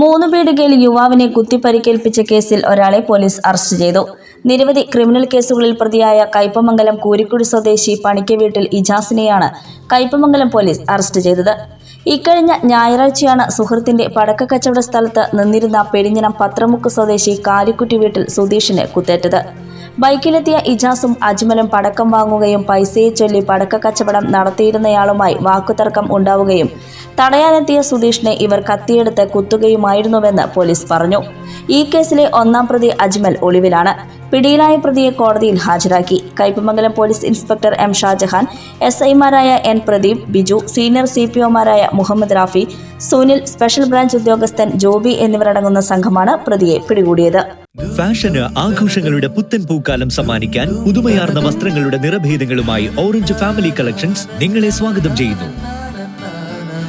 മൂന്ന് പീടികയിൽ യുവാവിനെ കുത്തിപ്പരിക്കേൽപ്പിച്ച കേസിൽ ഒരാളെ പോലീസ് അറസ്റ്റ് ചെയ്തു. നിരവധി ക്രിമിനൽ കേസുകളിൽ പ്രതിയായ കയ്പമംഗലം കൂരിക്കുടി സ്വദേശി പണിക്ക വീട്ടിൽ ഇജാസിനെയാണ് കയ്പമംഗലം പോലീസ് അറസ്റ്റ് ചെയ്തത്. ഇക്കഴിഞ്ഞ ഞായറാഴ്ചയാണ് സുഹൃത്തിന്റെ പടക്ക കച്ചവട സ്ഥലത്ത് നിന്നിരുന്ന പെരിഞ്ഞനം പത്രമുക്ക് സ്വദേശി കാലിക്കുട്ടി വീട്ടിൽ സുധീഷിന് കുത്തേറ്റത്. ബൈക്കിലെത്തിയ ഇജാസും അജ്മലും പടക്കം വാങ്ങുകയും പൈസയെ ചൊല്ലി പടക്ക കച്ചവടം നടത്തിയിരുന്നയാളുമായി വാക്കുതർക്കം ഉണ്ടാവുകയും തടയാനെത്തിയ സുധീഷിനെ ഇവർ കത്തിയെടുത്ത് കുത്തുകയുമായിരുന്നുവെന്ന് പോലീസ് പറഞ്ഞു. ഈ കേസിലെ ഒന്നാം പ്രതി അജ്മൽ ഒളിവിലാണ്. പിടിയിലായ പ്രതിയെ കോടതിയിൽ ഹാജരാക്കി. Kaipamangalam police inspector M Shajahan S ഐമാരായ N Pradeep Biju senior C P ഒമാരായ Muhammad Rafi Sunil special branch ഉദ്യോഗസ്ഥൻ ജോബി എന്നിവരടങ്ങുന്ന സംഘമാണ് പ്രതിയെ പിടികൂടിയത്. ഫാഷന് ആഘോഷങ്ങളുടെ പുത്തൻ പൂക്കാലം സമ്മാനിക്കാൻ പുതുമയാർന്ന വസ്ത്രങ്ങളുടെ നിറഭേദങ്ങളുമായി ഓറഞ്ച് ഫാമിലി കളക്ഷൻസ് നിങ്ങളെ സ്വാഗതം ചെയ്യുന്നു.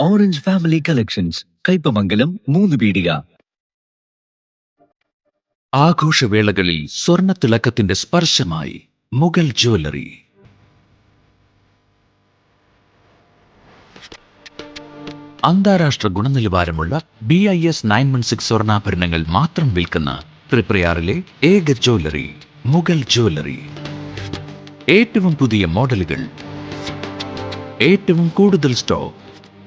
orange family collections Kaipamangalam മൂന്ന് പീടിക. ആഘോഷവേളകളിൽ സ്വർണ തിളക്കത്തിന്റെ സ്പർശമായി മുഗൾ ജ്വല്ലറി. അന്താരാഷ്ട്ര ഗുണനിലവാരമുള്ള B I S nine one six സ്വർണാഭരണങ്ങൾ മാത്രം വിൽക്കുന്ന തൃപ്രയാറിലെ ഏക ജ്വല്ലറി മുഗൾ ജ്വല്ലറി. ഏറ്റവും പുതിയ മോഡലുകൾ ഏറ്റവും കൂടുതൽ സ്റ്റോക്ക്.